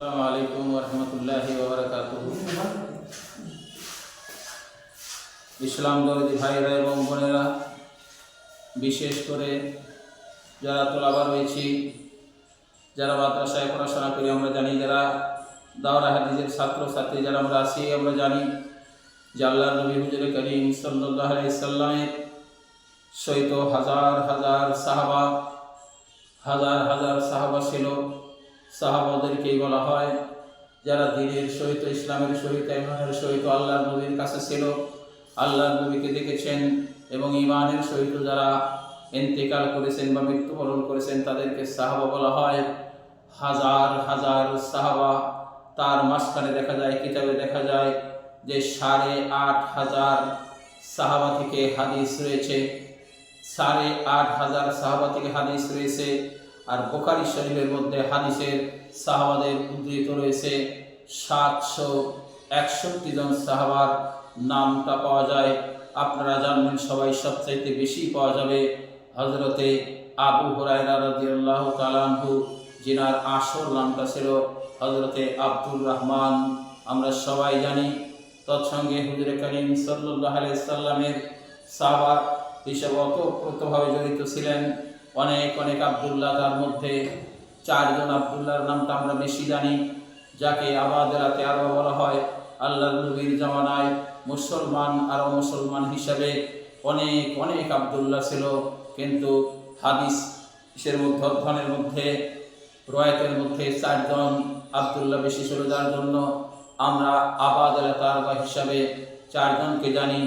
আসসালামু আলাইকুম রহমতুল্লাহি ইসলাম দরদি ভাইরা এবং বোনেরা, বিশেষ করে যারা তোলাবার রয়েছি, যারা মাদ্রাসায় পড়াশোনা করি, আমরা জানি যারা দাওরা হাদিজের ছাত্র ছাত্রী যারা আমরা আছি, আমরা জানি যে আল্লাহ নবী হুজুর করিম সাল্লাহ সাল্লামের সহিত হাজার হাজার সাহাবা, হাজার হাজার সাহাবা ছিল। সাহাবাদেরকেই বলা হয়, যারা দিনের সহিত ইসলামের সহিত, ইমানের সহিত আল্লাহ নবীর কাছে ছিল আল্লাহ নবীকে দেখেছেন এবং ইমানের সহিত যারা এন্তেকাল করেছেন বা মৃত্যুবরণ করেছেন, তাদেরকে সাহাবা বলা হয়। হাজার হাজার সাহাবা, তার মাঝখানে দেখা যায়, কিতাবে দেখা যায় যে সাড়ে আট হাজার সাহাবা থেকে হাদিস রয়েছে। সাড়ে আট হাজার সাহাবা থেকে হাদিস রয়েছে। আর বোকারি শরীফের মধ্যে হাদিসের সাহাবাদের উদ্ধৃত রয়েছে, সাতশো একষট্টি জন সাহাবার নামটা পাওয়া যায়। আপনারা জানবেন সবাই সবচাইতে বেশি পাওয়া যাবে হজরতে আবু হরাইরা রাদিয়াল্লাহু তালানহু যিনার আসল নামটা ছিল হজরতে আব্দুর রহমান। আমরা সবাই জানি, তৎসঙ্গে হুজুরে করিম সাল্লাহ সাল্লামের সাহাবা হিসেবে অতপ্রতভাবে জড়িত ছিলেন। অনেক অনেক আবদুল্লাহ, তার মধ্যে চারজন আবদুল্লাহর নামটা আমরা বেশি জানি, যাকে আবাদেরাতে আরও বলা হয় আল্লাহ নবীর জামানায় মুসলমান আর মুসলমান হিসাবে অনেক অনেক আবদুল্লাহ ছিল, কিন্তু হাদিসের মধ্যে, অধ্যয়নের মধ্যে রয়েতের মধ্যে চারজন আবদুল্লাহ বেশি ছিল, যার জন্য আমরা আবাদ এলাকার বা হিসাবে চারজনকে জানি।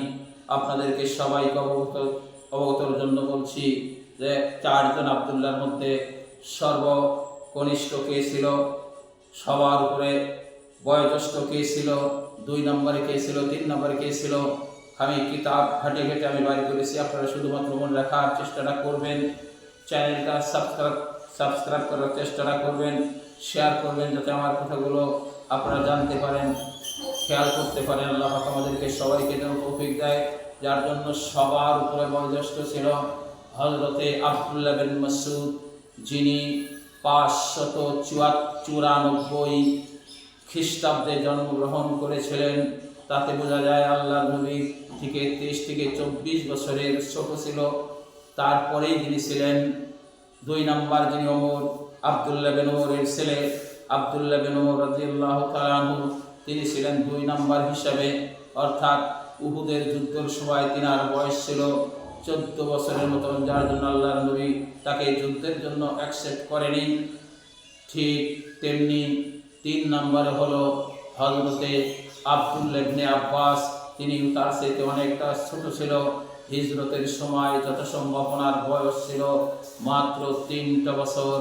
আপনাদেরকে সবাইকে অবগত, অবগতর জন্য বলছি যে চারজন আবদুল্লাহর মধ্যে সর্বকনিষ্ঠ কে ছিল? সবার উপরে বয়োজ্যেষ্ঠ কে ছিল? দুই নম্বরে কে ছিল? তিন নম্বরে কে ছিল? আমি কিতাব ঘাটে ঘেটে আমি বাইর করেছি। আপনারা শুধুমাত্র মনে রাখার চেষ্টাটা করবেন। চ্যানেলটা সাবস্ক্রাইব সাবস্ক্রাইব করার চেষ্টাটা করবেন। শেয়ার করবেন যাতে আমার কথাগুলো আপনারা জানতে পারেন, খেয়াল করতে পারেন। আল্লাহ আমাদেরকে সবাইকে যেন তৌফিক দেয়, যার জন্য সবার উপরে বয়োজ্যেষ্ঠ ছিল। হজরতে আবদুল্লাহ বিন মাসুদ যিনি পাঁচশত চুয়াত চুরানব্বই খ্রিস্টাব্দে জন্মগ্রহণ করেছিলেন, তাতে বোঝা যায় আল্লাহ নবী থেকে তেইশ থেকে চব্বিশ বছরের ছোট ছিল। তারপরেই যিনি ছিলেন, দুই নাম্বার যিনি ওমর, আবদুল্লাহ বিন ওমরের ছেলে, আবদুল্লাহ বিন ওমর রাজিয়াল্লাহ তালাহু তিনি ছিলেন দুই নাম্বার হিসাবে। অর্থাৎ উহুদের যুদ্ধের সময় তিনার বয়স ছিল চোদ্দ বছরের মতন, যার জন্য আল্লাহ নবী তাকে যুদ্ধের জন্য অ্যাকসেপ্ট করেনি। ঠিক তেমনি তিন নম্বরে হলো হজরতে আব্দুল ইবনে আব্বাস, তিনি তার সাথে অনেকটা ছোট ছিল। হিজরতের সময় যত সম্ভাবনার বয়স ছিল মাত্র তিনটা বছর।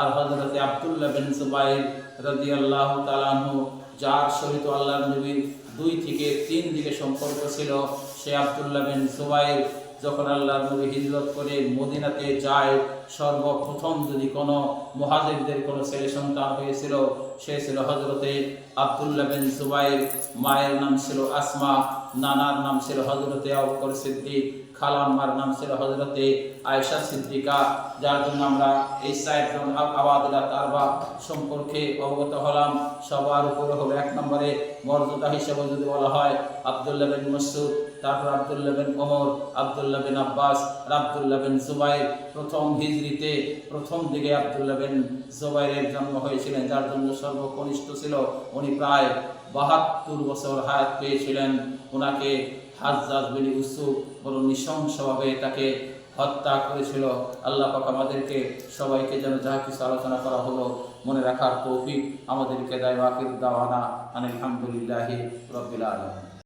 আর হজরতে আবদুল্লাহ বিন জুবাইর রাদিয়াল্লাহু তাআলাহু যার সহিত আল্লাহ নবীর দুই থেকে তিন দিকে সম্পর্ক ছিল, সে আবদুল্লাহ বিন জুবাইর যখন আল্লাহ নবী হিজরত করে মদিনাতে যায়, সর্বপ্রথম যদি কোনো মহাজিরদের কোনো ছেলে সন্তান হয়েছিল, সে ছিল হজরতে আবদুল্লাহ বিন জুবাইর। মায়ের নাম ছিল আসমা, নানার নাম ছিল হজরতে আবকর সিদ্দিক। খালাম্মার নাম ছিল হজরতে আয়েশা সিদ্দিকা, যার জন্য আমরা এই চারজন আবাদুল্লাহ তারবা সম্পর্কে অবগত হলাম। সবার উপরে হলো এক নম্বরে মর্যাদা হিসেবে যদি বলা হয় আবদুল্লাহ বিন মসুদ তারপর আবদুল্লাহ বিন ওমর, আবদুল্লাহ বিন আব্বাস, আর আবদুল্লাহ বিন জুবাইর। প্রথম হিজরিতে প্রথম দিকে আবদুল্লাহ বিন জুবাইরের জন্ম হয়েছিলেন, যার জন্য সর্বকনিষ্ঠ ছিল। উনি প্রায় বাহাত্তর বছর হায়াত পেয়েছিলেন। ওনাকে হাজ্জাজ বিন ইউসুফ বড় নৃশংসভাবে তাকে হত্যা করেছিল। আল্লাহ পাক আমাদেরকে সবাইকে যেন যা কিছু আলোচনা করা হলো মনে রাখার তৌফিক আমাদেরকে দেয়। ওয়াকির দাওয়ানা আনিল হামদুলিল্লাহি রবিল আলম